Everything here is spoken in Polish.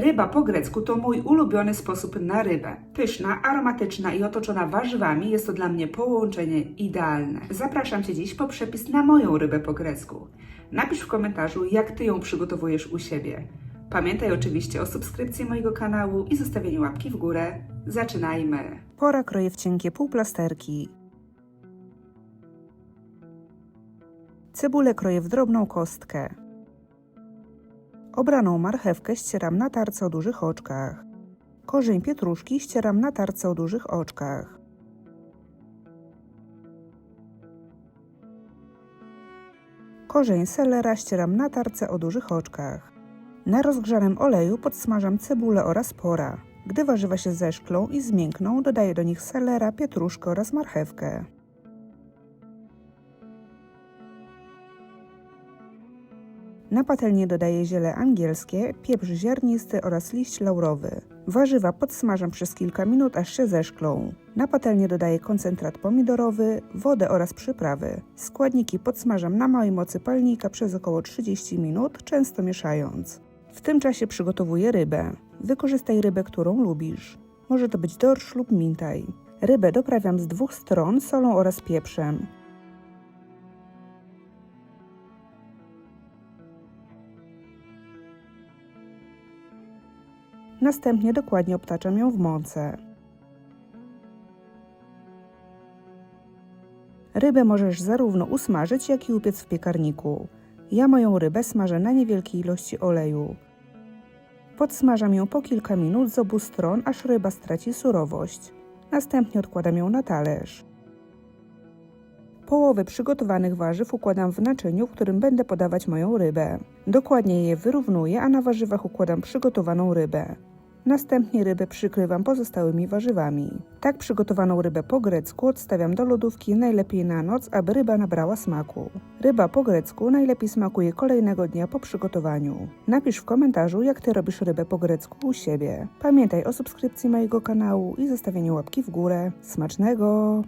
Ryba po grecku to mój ulubiony sposób na rybę. Pyszna, aromatyczna i otoczona warzywami jest to dla mnie połączenie idealne. Zapraszam Cię dziś po przepis na moją rybę po grecku. Napisz w komentarzu, jak Ty ją przygotowujesz u siebie. Pamiętaj oczywiście o subskrypcji mojego kanału i zostawieniu łapki w górę. Zaczynajmy! Pora kroję w cienkie półplasterki. Cebulę kroję w drobną kostkę. Obraną marchewkę ścieram na tarce o dużych oczkach. Korzeń pietruszki ścieram na tarce o dużych oczkach. Korzeń selera ścieram na tarce o dużych oczkach. Na rozgrzanym oleju podsmażam cebulę oraz pora. Gdy warzywa się zeszklą i zmiękną, dodaję do nich selera, pietruszkę oraz marchewkę. Na patelnię dodaję ziele angielskie, pieprz ziarnisty oraz liść laurowy. Warzywa podsmażam przez kilka minut, aż się zeszklą. Na patelnię dodaję koncentrat pomidorowy, wodę oraz przyprawy. Składniki podsmażam na małej mocy palnika przez około 30 minut, często mieszając. W tym czasie przygotowuję rybę. Wykorzystaj rybę, którą lubisz. Może to być dorsz lub mintaj. Rybę doprawiam z dwóch stron solą oraz pieprzem. Następnie dokładnie obtaczam ją w mące. Rybę możesz zarówno usmażyć, jak i upiec w piekarniku. Ja moją rybę smażę na niewielkiej ilości oleju. Podsmażam ją po kilka minut z obu stron, aż ryba straci surowość. Następnie odkładam ją na talerz. Połowę przygotowanych warzyw układam w naczyniu, w którym będę podawać moją rybę. Dokładnie je wyrównuję, a na warzywach układam przygotowaną rybę. Następnie rybę przykrywam pozostałymi warzywami. Tak przygotowaną rybę po grecku odstawiam do lodówki najlepiej na noc, aby ryba nabrała smaku. Ryba po grecku najlepiej smakuje kolejnego dnia po przygotowaniu. Napisz w komentarzu, jak ty robisz rybę po grecku u siebie. Pamiętaj o subskrypcji mojego kanału i zostawieniu łapki w górę. Smacznego!